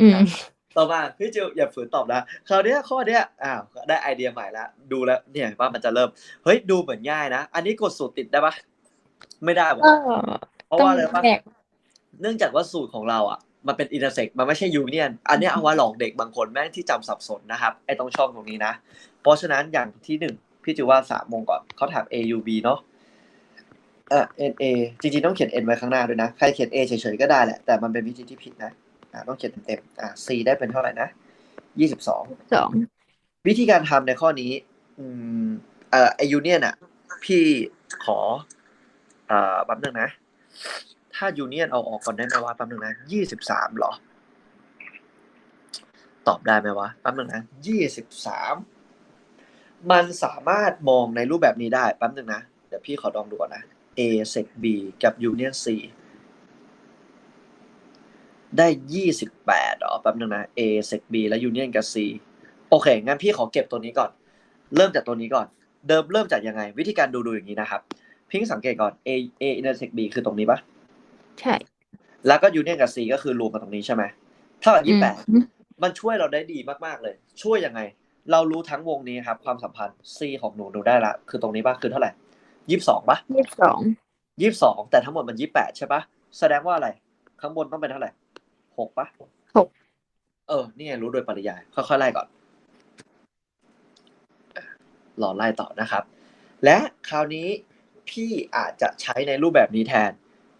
อืม ต่อมาพี่จิวอย่าฝืนตอบนะคราวเนี้ยข้อเนี้ยอ้าวได้ไอเดียใหม่แล้วดูแล้วเนี่ยว่ามันจะเริ่มเฮ้ยดูเหมือนง่ายนะ อันนี้กดสูตรติดได้ปะไม่ได้บอกก็เพราะต้องว่าอะไรปะแยกเนื่องจากว่าสูตรของเราอะมันเป็นอินเตอร์เซ็กมันไม่ใช่ยูเนียน อันเนี้ยเอาไว้หลอกเด็กบางคนแม่งที่จำสับสนนะครับไอ้ตรงช่องตรงนี้นะ เพราะฉะนั้นอย่างที่หนึ่งพี่จิวว่าสามโมงก่อนเขาถาม A U B เนาะอะ N A จริงๆต้องเขียน N ไว้ข้างหน้าด้วยนะ ใครเขียน A เฉยๆก็ได้แหละ แต่มันเป็นวิธีที่ผิดนะ อะต้องเขียนเต็มๆอะ C ได้เป็นเท่าไหร่นะยี่สิบสองสองวิธีการทำในข้อนี้ อืมเอ่อไอยูเนียนอะ พี่ขอเอ่อแป๊บนึงนะ ถ้ายูเนียนเอาออกก่อนได้ไหมวะแป๊บนึงนะยี่สิบสามหรอ ตอบได้ไหมวะแป๊บนึงนะยี่สิบสามมันสามารถมองในรูปแบบนี้ได้แป๊บนึงนะ เดี๋ยวพี่ขอลองดูก่อนนะ A sec B กับ Union C ได้ยี่สิบแปดอ๋อแป๊บนึงนะ A sec B และ Union กับ C โอเค งั้นพี่ขอเก็บตัวนี้ก่อน เริ่มจากตัวนี้ก่อน เดิมเริ่มจากยังไง วิธีการดูดูอย่างนี้นะครับ พิงสังเกตก่อน A A intersect B คือตรงนี้ปะใช่ แล้วก็ Union กับ C ก็คือรวมกันตรงนี้ใช่ไหมเท่ากับยี่แปดอืมมันช่วยเราได้ดีมากๆเลย ช่วยยังไง เรารู้ทั้งวงนี้ครับ ความสัมพันธ์ C ของหนูหนูได้ละ คือตรงนี้ปะคือเท่าไหร่ยี่สิบสองปะยี่สิบสองยี่สิบสองแต่ทั้งหมดมันยี่แปดใช่ปะแสดงว่าอะไร ข้างบนต้องเป็นเท่าไหร่ หกปะหกเออ นี่ไงรู้โดยปริยาย ค่อยๆไล่ก่อนรอไล่ต่อนะครับ และคราวนี้พี่อาจจะใช้ในรูปแบบนี้แทน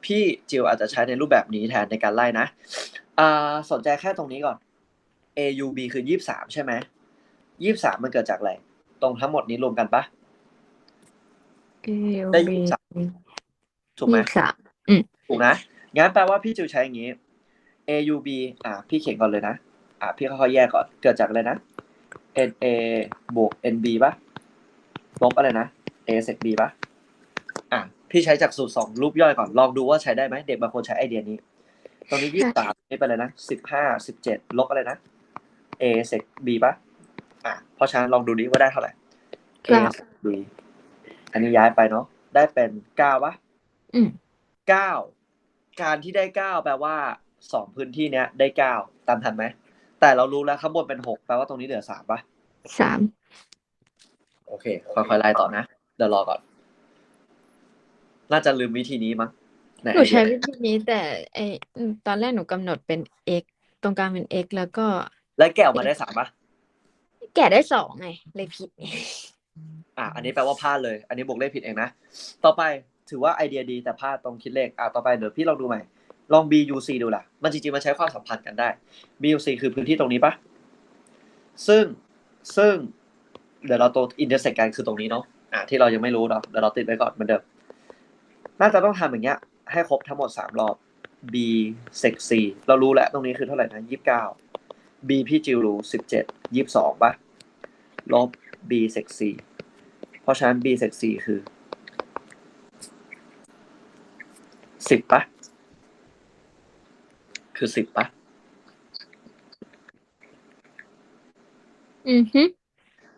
พี่จิวอาจจะใช้ในรูปแบบนี้แทนในการไล่นะอ่าสนใจแค่ตรงนี้ก่อน A U B คือยี่สามใช่ไหมยี่สามมันเกิดจากอะไร ตรงทั้งหมดนี้รวมกันปะเอลได้บียี่สิบสามยี่ถูกไหมสิบสามถูกนะงั้นแปลว่าพี่จิวใช้อย่างนี้ A U B อ่าพี่เขียนก่อนเลยนะ อ่าพี่ค่อยๆแยกก่อน เกิดจากอะไรนะ N A บวก N B ปะลบอะไรนะ A sec B ปะอะพี่ใช้จากสูตรสองรูปย่อยก่อน ลองดูว่าใช้ได้ไหม เด็กบางคนใช้ไอเดียนี้ ตรงนี้ยี่สามนี่เป็นอะไรนะสิบห้าสิบเจ็ดลบอะไรนะ A sec B ปะอะเพราะฉะนั้นลองดูดิว่าได้เท่าไหร่ A เก้า sec B อันนี้ย้ายไปเนาะ ได้เป็นเก้าปะอืมเก้า การที่ได้เก้าแปลว่า สองพื้นที่เนี้ยได้เก้าตามทันไหม แต่เรารู้แล้วข้างบนเป็นหกแปลว่าตรงนี้เหลือสามปะสามโอเคค่อยๆไล่ต่อนะเดี๋ยวรอก่อน น่าจะลืมวิธีนี้มั้งไหนหนูใช้ไอเดีวิยธีนี้แต่ไออืมตอนแรกหนูกำหนดเป็น x ตรงกลางเป็น x แล้วก็ แล้วแกะออกมาได้สามปะแกะได้สองไงเลยผิดไงอะอันนี้แปลว่าพลาดเลย อันนี้บวกเลขผิดเองนะ ต่อไปถือว่าไอเดียดีแต่พลาดตรงคิดเลขอะต่อไปเดี๋ยวพี่ลองดูใหม่ ลอง B U C ดูล่ะ มันจริงๆมันใช้ความสัมพันธ์กันได้ B U C คือพื้นที่ตรงนี้ปะซึ่งซึ่งเดี๋ยวเราตัวอินเตอร์เซ็กกันคือตรงนี้เนาะอะที่เรายังไม่รู้เนาะเดี๋ยวเราติดไว้ก่อนเหมือนเดิมน่าจะต้องทำอย่างเงี้ย ให้ครบทั้งหมดสามรอบ B sec C เรารู้แล้วตรงนี้คือเท่าไหร่นะยี่สิบเก้า B พี่จิวรู้สิบเจ็ดยี่สิบสองปะลบ B sec C เพราะฉะนั้น B sec C คือสิบปะ คือสิบปะอือฮึ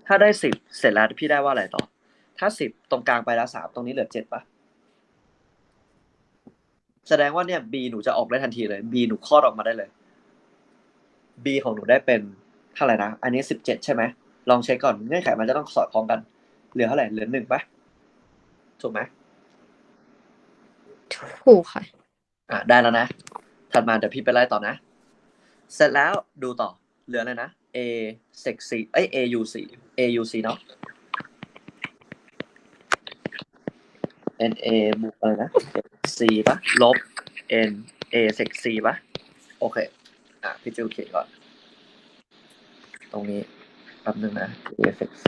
ถ้าได้สิบเสร็จแล้วพี่ได้ว่าอะไรต่อ ถ้าสิบตรงกลางไปแล้วสามตรงนี้เหลือเจ็ดปะแสดงว่าเนี่ย B หนูจะออกได้ทันทีเลย B หนูคลอดออกมาได้เลย B ของหนูได้เป็นเท่าไหร่นะ อันนี้สิบเจ็ดใช่ไหม ลองเช็คก่อนเงื่อนไขมันจะต้องสอดคล้องกัน เหลือเท่าไหร่เหลือหนึ่งปะถูกไหมถูกค่ะ อะได้แล้วนะ ถัดมาเดี๋ยวพี่ไปไล่ต่อนะ เสร็จแล้วดูต่อ เหลืออะไรนะ A sec C เอ้ย A U C A U C เนาะ N A บวกอะไรนะ C ปะลบ N A sec C ปะโอเค อะ พี่จิวเขียนก่อน ตรงนี้แป๊บนึงนะ A sec C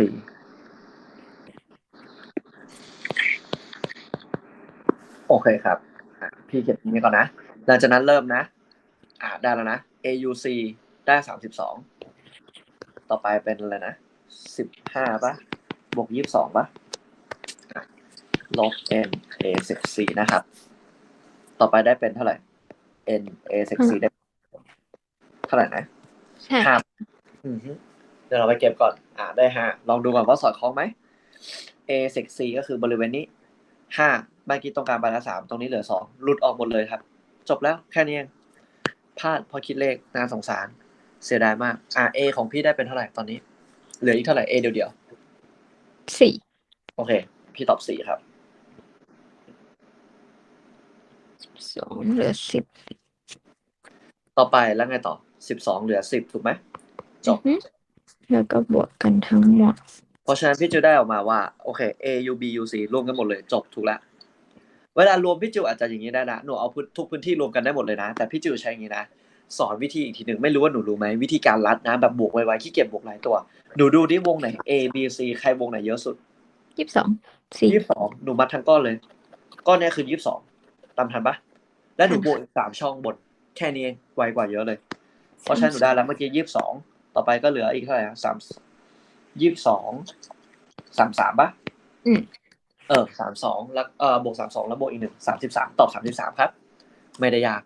โอเคครับ พี่เขียนตรงนี้ก่อนนะ หลังจากนั้นเริ่มนะ อ่าได้แล้วนะ AUC ได้สามสิบสองต่อไปเป็นอะไรนะสิบห้าปะบวกยี่สิบสองปะอะลบ N A สิบสี่นะครับ ต่อไปได้เป็นเท่าไหร่ N A สิบสี่ได้ เท่าไหร่นะใช่ห้าอือฮึเดี๋ยวเราไปเก็บก่อน อ่าได้ห้าลองดูก่อนว่าสอดคล้องไหม A เซกซีก็คือบริเวณนี้ห้าเมื่อกี้ตรงกลางไปแล้วสามตรงนี้เหลือสองหลุดออกหมดเลยครับ จบแล้วแค่นี้เองพลาดเพราะคิดเลขน่าสงสาร เสียดายมาก อะ A ของพี่ได้เป็นเท่าไหร่ตอนนี้ เหลืออีกเท่าไหร่ A เดียวเดียวสี่ๆโอเค พี่ตอบสี่ครับสองเหลือสิบต่อไปแล้วไงต่อสิบสองเหลือสิบถูกไหมจบอือฮึแล้วก็บวกกันทั้งหมด เพราะฉะนั้นพี่จิวได้ออกมาว่า โอเค A U B U C รวมกันหมดเลยจบถูกแล้ว เวลารวมพี่จิวอาจจะอย่างนี้ได้นะหนูเอาพื้นทุกพื้นที่รวมกันได้หมดเลยนะ แต่พี่จิวใช้อย่างนี้นะสอนวิธีอีกทีหนึ่งไม่รู้ว่าหนูรู้ไหมวิธีการรัดนะแบบบวกไวๆขี้เกียจบวกหลายตัวหนูดูที่วงไหน A B C ใครวงไหนเยอะสุดยี่สิบสองสี่ยี่สิบสองหนูมัดทั้งก้อนเลย ก้อนเนี้ยคือยี่สิบสองตามทันปะแล้วหนูบวกอีกสามช่องบน แค่นี้เองไวกว่าเยอะเลย เพราะฉะนั้นหนูได้แล้วเมื่อกี้ยี่สิบสองต่อไปก็เหลืออีกเท่าไหร่อะสามยี่สิบสองสามสามปะอืม เออสามสองแล้วเออบวกสามสองแล้วบวกอีกหนึ่งสามสิบสามตอบสามสิบสามครับ ไม่ได้ยาก